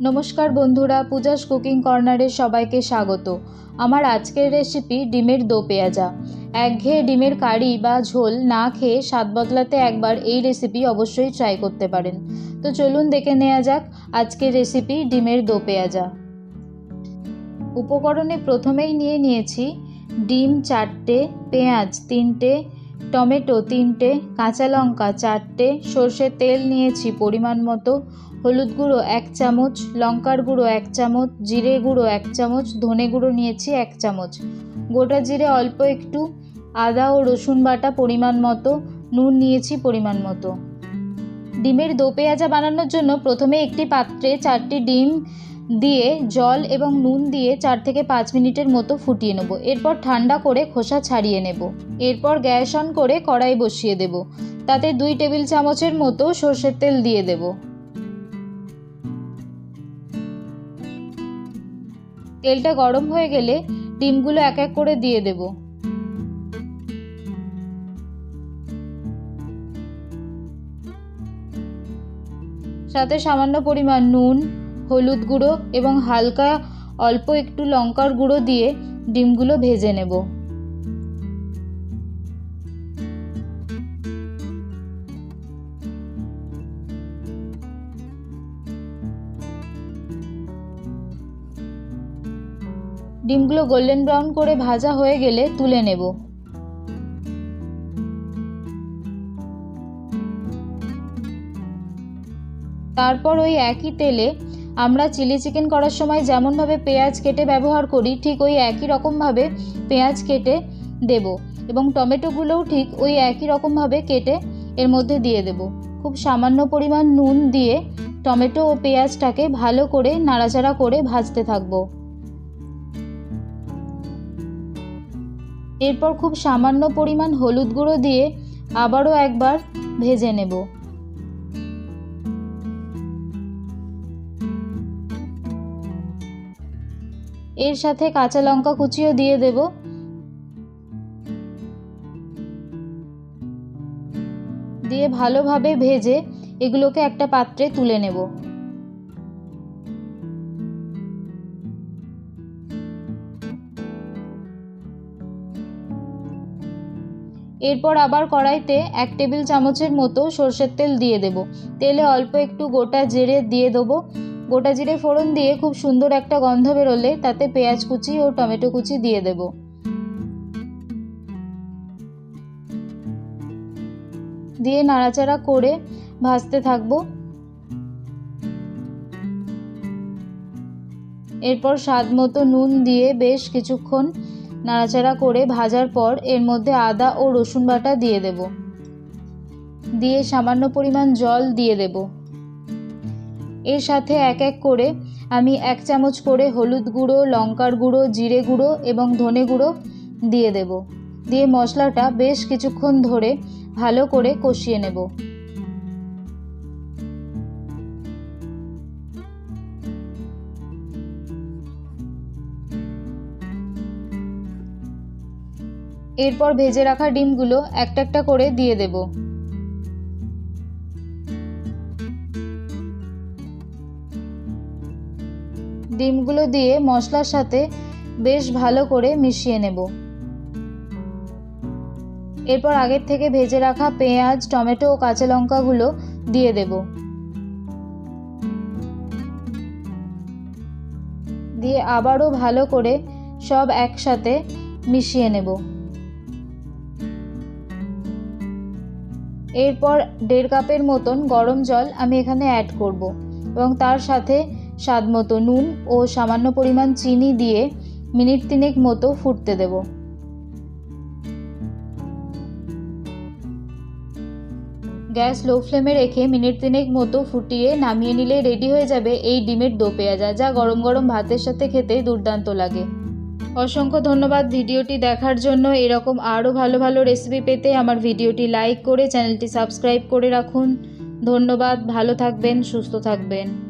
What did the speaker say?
নমস্কার বন্ধুরা, পূজাস কুকিং কর্নারে সবাইকে স্বাগত। আমার আজকের রেসিপি ডিমের দো পেঁয়াজা। একঘেয়ে ডিমের কারি বা ঝোল না খেয়ে স্বাদ বদলাতে একবার এই রেসিপি অবশ্যই ট্রাই করতে পারেন। তো চলুন দেখে নেওয়া যাক আজকের রেসিপি ডিমের দো পেঁয়াজা। উপকরণে প্রথমেই নিয়ে নিয়েছি ডিম চারটে, পেঁয়াজ তিনটে টমেটো তিনটে, কাঁচা লঙ্কা চারটে, সর্ষের তেল নিয়েছি পরিমাণ মতো। হলুদ গুঁড়ো এক চামচ, লঙ্কার গুঁড়ো এক চামচ, জিরে গুঁড়ো এক চামচ, ধনে গুঁড়ো নিয়েছি এক চামচ। গোটা জিরে অল্প একটু, আদা ও রসুন বাটা পরিমাণ মতো, নুন নিয়েছি পরিমাণ মতো। ডিমের দো পেঁয়াজা বানানোর জন্য প্রথমে একটি পাত্রে চারটি ডিম দিয়ে জল এবং নুন দিয়ে চার থেকে পাঁচ মিনিটের মতো ফুটিয়ে নেব। এরপর ঠান্ডা করে খোসা ছাড়িয়ে নেব। এরপর গ্যাস অন করে কড়াই বসিয়ে দেব। তাতে দুই টেবিল চামচের মতো সর্ষের তেল দিয়ে দেব। তেলটা গরম হয়ে গেলে ডিমগুলো এক এক করে দিয়ে দেব। সাথে সামান্য পরিমাণ নুন হলুদ গুঁড়ো এবং হালকা অল্প একটু লঙ্কার গুঁড়ো দিয়ে ডিমগুলো ভেজে নেব। ডিমগুলো গোল্ডেন ব্রাউন করে ভাজা হয়ে গেলে তুলে নেব। তারপর ওই একই তেলে আমরা চিলি চিকেন করার সময় যেমনভাবে পেঁয়াজ কেটে ব্যবহার করি, ঠিক ওই একই রকমভাবে পেঁয়াজ কেটে দেব এবং টমেটোগুলোও ঠিক ওই একই রকমভাবে কেটে এর মধ্যে দিয়ে দেব। খুব সামান্য পরিমাণ নুন দিয়ে টমেটো ও পেঁয়াজটাকে ভালো করে নাড়াচাড়া করে ভাজতে থাকব। এরপর খুব সামান্য পরিমাণ হলুদ গুঁড়ো দিয়ে আবারও একবার ভেজে নেব। এর সাথে কাঁচা লঙ্কা কুচিও দিয়ে দেব। দিয়ে ভালোভাবে ভেজে এগুলোকে একটা পাত্রে তুলে নেব। এরপর আবার কড়াইতে এক টেবিল চামচের মতো সর্ষের তেল দিয়ে দেব। তেলে অল্প একটু গোটা জিরে দিয়ে দেবো। গোটা জিরে ফোড়ন দিয়ে খুব সুন্দর একটা গন্ধ বেরোলে তাতে পেঁয়াজ কুচি ও টমেটো কুচি দিয়ে দেব। দিয়ে নাড়াচাড়া করে ভাজতে থাকব। এরপর স্বাদ মতো নুন দিয়ে বেশ কিছুক্ষণ নাড়াচাড়া করে ভাজার পর এর মধ্যে আদা ও রসুন বাটা দিয়ে দেব। দিয়ে সামান্য পরিমাণ জল দিয়ে দেব। এর সাথে এক এক করে আমি এক চামচ করে হলুদ গুঁড়ো, লঙ্কার গুঁড়ো, জিরে গুঁড়ো এবং ধনে গুঁড়ো দিয়ে দেব। দিয়ে মশলাটা বেশ কিছুক্ষণ ধরে ভালো করে কষিয়ে নেব। এরপর ভেজে রাখা ডিমগুলো একটা একটা করে দিয়ে দেব। ডিমগুলো দিয়ে মশলার সাথে বেশ ভালো করে মিশিয়ে নেব। এরপর আগের থেকে ভেজে রাখা পেঁয়াজ, টমেটো ও কাঁচা লঙ্কাগুলো দিয়ে দেব। দিয়ে আবারও ভালো করে সব একসাথে মিশিয়ে নেব। এরপর দেড় কাপের মতন গরম জল আমি এখানে অ্যাড করব এবং তার সাথে স্বাদ মতো নুন ও সামান্য পরিমাণ চিনি দিয়ে মিনিট তিনেক মতো ফুটতে দেব। গ্যাস লো ফ্লেমে রেখে মিনিট তিনেক মতো ফুটিয়ে নামিয়ে নিলে রেডি হয়ে যাবে এই ডিমের দো পেঁয়াজা, যা গরম গরম ভাতের সাথে খেতে দুর্দান্ত লাগে। অসংখ্য ধন্যবাদ ভিডিওটি দেখার জন্য। এরকম আরও ভালো ভালো রেসিপি পেতে আমার ভিডিওটি লাইক করে চ্যানেলটি সাবস্ক্রাইব করে রাখুন। ধন্যবাদ, ভালো থাকবেন, সুস্থ থাকবেন।